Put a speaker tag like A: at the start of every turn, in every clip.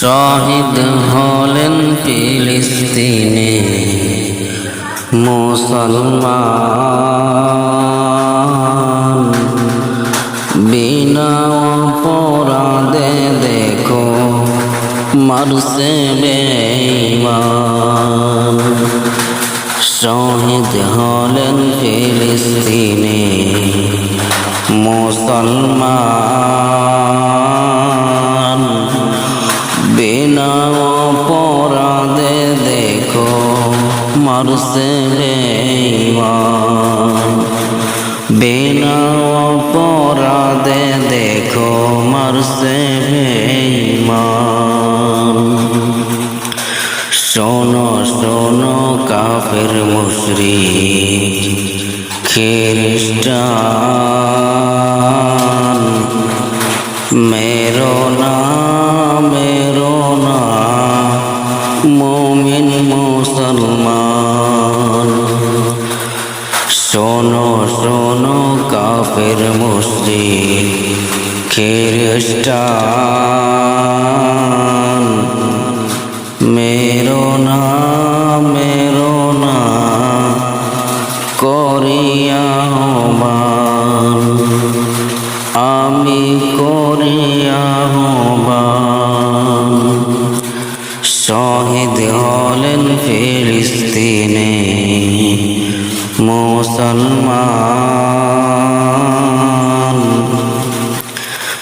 A: শহীদ হলেন ফিলিস্তিনে মুসলমান। বিনা অপরাধে দেখো মারসে বেঈমান। শহীদ হলেন ফিলিস্তিনে মুসলমান। মারসে বেঈমান বিনা অপরাধে দেখো মারসে বেঈমান শোনো শোনো কাফের মুশরিক খ্রিস্টান। মেরো না শোনো শোনো কাফের মুশরিক খ্রিস্টান। মেরো না মেরো না করিয়া হবান আমি করিয়া হবান শহীদ হলেন ফিলিস্তিনে। মুসলমান।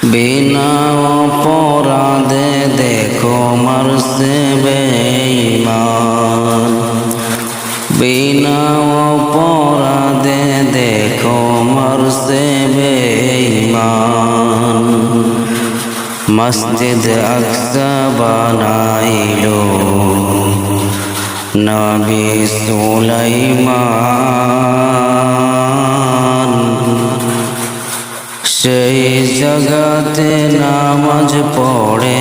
A: বিনা অপরাধে দেখো মারসে বেঈমান। বিনা অপরাধে দেখো মারসে বেঈমান। মসজিদ আকসা বানাইলো। নবী সুলাইমান সেই জগতে নামাজ পড়ে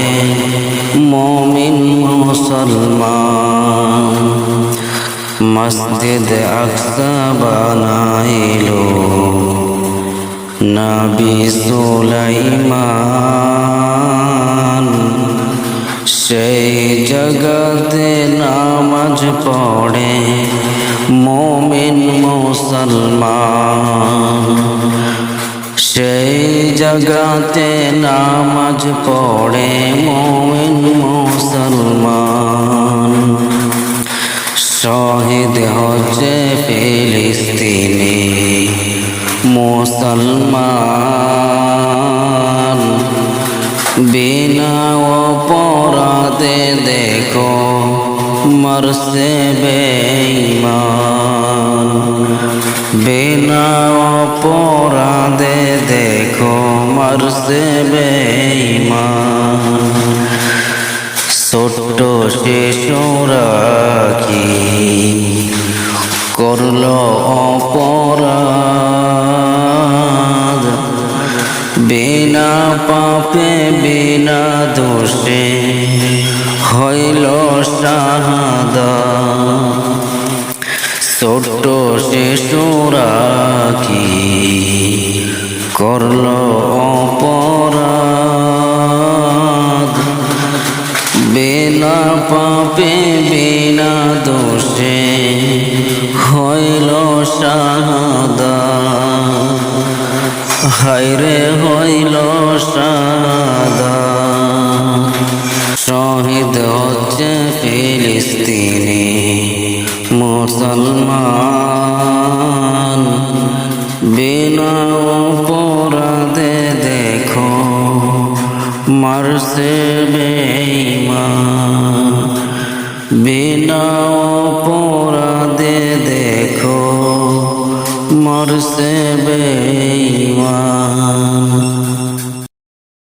A: মমিন মুসলমান। মসজিদ আকসা বানাইলো নবী সুলাইমান। সেই জগতে নামাজ পড়ে মমিন মুসলমান। সেই জগতে নামাজ পড়ে মমিন মুসলমান। শহীদ হচ্ছে ফিলিস্তিনি মুসলমান। বিনা মরসে বেঈমান বিনা অপরাধে দেখো মরসে বেঈমান ছোট্ট শিশুরা কি করল অপরাধ বিনা পাপে বিনা দোষে হইল শাহাদা ছোট্ট শিশুরা কি করল অপরাধ? বিনা পাপে, বিনা দোষে হইল শাহাদা হাইরে হইল শাহাদা শহীদ হচ্ছে ফিলিস্তিনি মুসলমান বিনা অপরাধে দেখো মারসে বেঈমান। বিনা অপরাধে